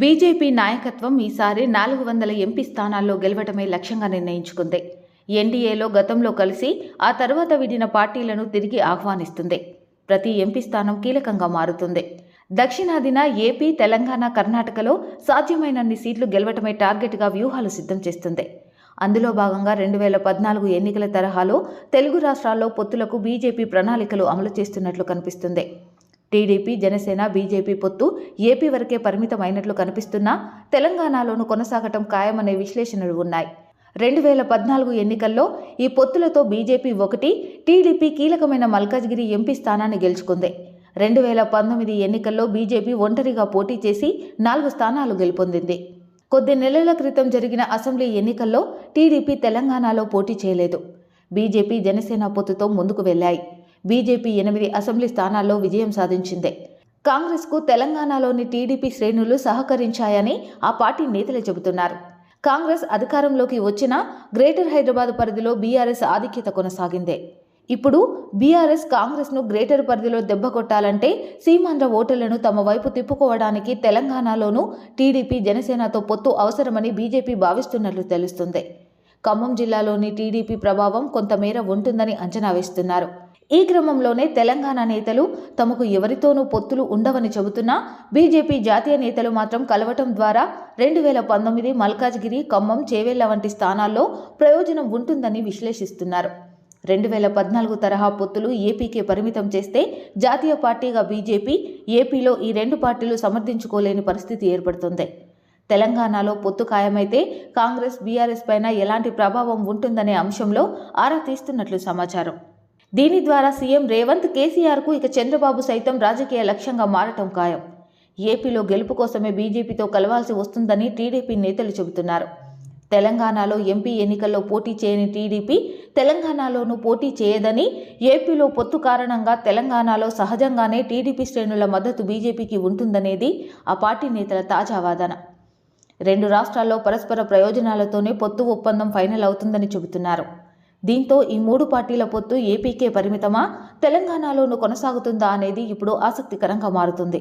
BJP నాయకత్వం ఈసారి నాలుగు వందల ఎంపీ స్థానాల్లో గెలవటమే లక్ష్యంగా నిర్ణయించుకుంది. ఎన్డీఏలో గతంలో కలిసి ఆ తర్వాత విడిన పార్టీలను తిరిగి ఆహ్వానిస్తుంది. ప్రతి ఎంపీ స్థానం కీలకంగా మారుతుంది. దక్షిణాదిన ఏపీ తెలంగాణ కర్ణాటకలో సాధ్యమైనన్ని సీట్లు గెలవటమే టార్గెట్గా వ్యూహాలు సిద్ధం చేస్తుంది. అందులో భాగంగా రెండు వేల పద్నాలుగు ఎన్నికల తరహాలో తెలుగు రాష్ట్రాల్లో పొత్తులకు బీజేపీ ప్రణాళికలు అమలు చేస్తున్నట్లు కనిపిస్తుంది. టీడీపీ జనసేన బీజేపీ పొత్తు ఏపీ వరకే పరిమితమైనట్లు కనిపిస్తున్నా తెలంగాణలోనూ కొనసాగటం ఖాయమనే విశ్లేషణలు ఉన్నాయి. రెండు వేల పద్నాలుగు ఎన్నికల్లో ఈ పొత్తులతో బీజేపీ ఒకటి టీడీపీ కీలకమైన మల్కాజ్గిరి ఎంపీ స్థానాన్ని గెలుచుకుంది. రెండు వేల పంతొమ్మిది ఎన్నికల్లో బీజేపీ ఒంటరిగా పోటీ చేసి నాలుగు స్థానాలు గెలుపొందింది. కొద్ది నెలల క్రితం జరిగిన అసెంబ్లీ ఎన్నికల్లో టీడీపీ తెలంగాణలో పోటీ చేయలేదు. బీజేపీ జనసేన పొత్తుతో ముందుకు వెళ్ళాయి. బీజేపీ ఎనిమిది అసెంబ్లీ స్థానాల్లో విజయం సాధించింది. కాంగ్రెస్కు తెలంగాణలోని టీడీపీ శ్రేణులు సహకరించాయని ఆ పార్టీ నేతలు చెబుతున్నారు. కాంగ్రెస్ అధికారంలోకి వచ్చినా గ్రేటర్ హైదరాబాద్ పరిధిలో బీఆర్ఎస్ ఆధిక్యత కొనసాగిందే. ఇప్పుడు బీఆర్ఎస్ కాంగ్రెస్ను గ్రేటర్ పరిధిలో దెబ్బ కొట్టాలంటే సీమాంధ్ర ఓటర్లను తమ వైపు తిప్పుకోవడానికి తెలంగాణలోనూ టీడీపీ జనసేనతో పొత్తు అవసరమని బీజేపీ భావిస్తున్నట్లు తెలుస్తుంది. ఖమ్మం జిల్లాలోని టీడీపీ ప్రభావం కొంతమేర ఉంటుందని అంచనా వేస్తున్నారు. ఈ క్రమంలోనే తెలంగాణ నేతలు తమకు ఎవరితోనూ పొత్తులు ఉండవని చెబుతున్నా బీజేపీ జాతీయ నేతలు మాత్రం కలవటం ద్వారా రెండు వేల పంతొమ్మిది మల్కాజ్గిరి ఖమ్మం చేవెళ్ళ వంటి స్థానాల్లో ప్రయోజనం ఉంటుందని విశ్లేషిస్తున్నారు. రెండు వేల పద్నాలుగు తరహా పొత్తులు ఏపీకే పరిమితం చేస్తే జాతీయ పార్టీగా బీజేపీ ఏపీలో ఈ రెండు పార్టీలు సమర్థించుకోలేని పరిస్థితి ఏర్పడుతుంది. తెలంగాణలో పొత్తు ఖాయమైతే కాంగ్రెస్ బీఆర్ఎస్ పైన ఎలాంటి ప్రభావం ఉంటుందనే అంశంలో ఆరా తీస్తున్నట్లు సమాచారం. దీని ద్వారా సీఎం రేవంత్ కేసీఆర్కు ఇక చంద్రబాబు సైతం రాజకీయ లక్ష్యంగా మారటం ఖాయం. ఏపీలో గెలుపు కోసమే బీజేపీతో కలవాల్సి వస్తుందని టీడీపీ నేతలు చెబుతున్నారు. తెలంగాణలో ఎంపీ ఎన్నికల్లో పోటీ చేయని టీడీపీ తెలంగాణలోనూ పోటీ చేయదని ఏపీలో పొత్తు కారణంగా తెలంగాణలో సహజంగానే టీడీపీ శ్రేణుల మద్దతు బీజేపీకి ఉంటుందనేది ఆ పార్టీ నేతల తాజా వాదన. రెండు రాష్ట్రాల్లో పరస్పర ప్రయోజనాలతోనే పొత్తు ఒప్పందం ఫైనల్ అవుతుందని చెబుతున్నారు. దీంతో ఈ మూడు పార్టీల పొత్తు ఏపీకే పరిమితమా? తెలంగాణలోనూ కొనసాగుతుందా అనేది ఇప్పుడు ఆసక్తికరంగా మారుతుంది.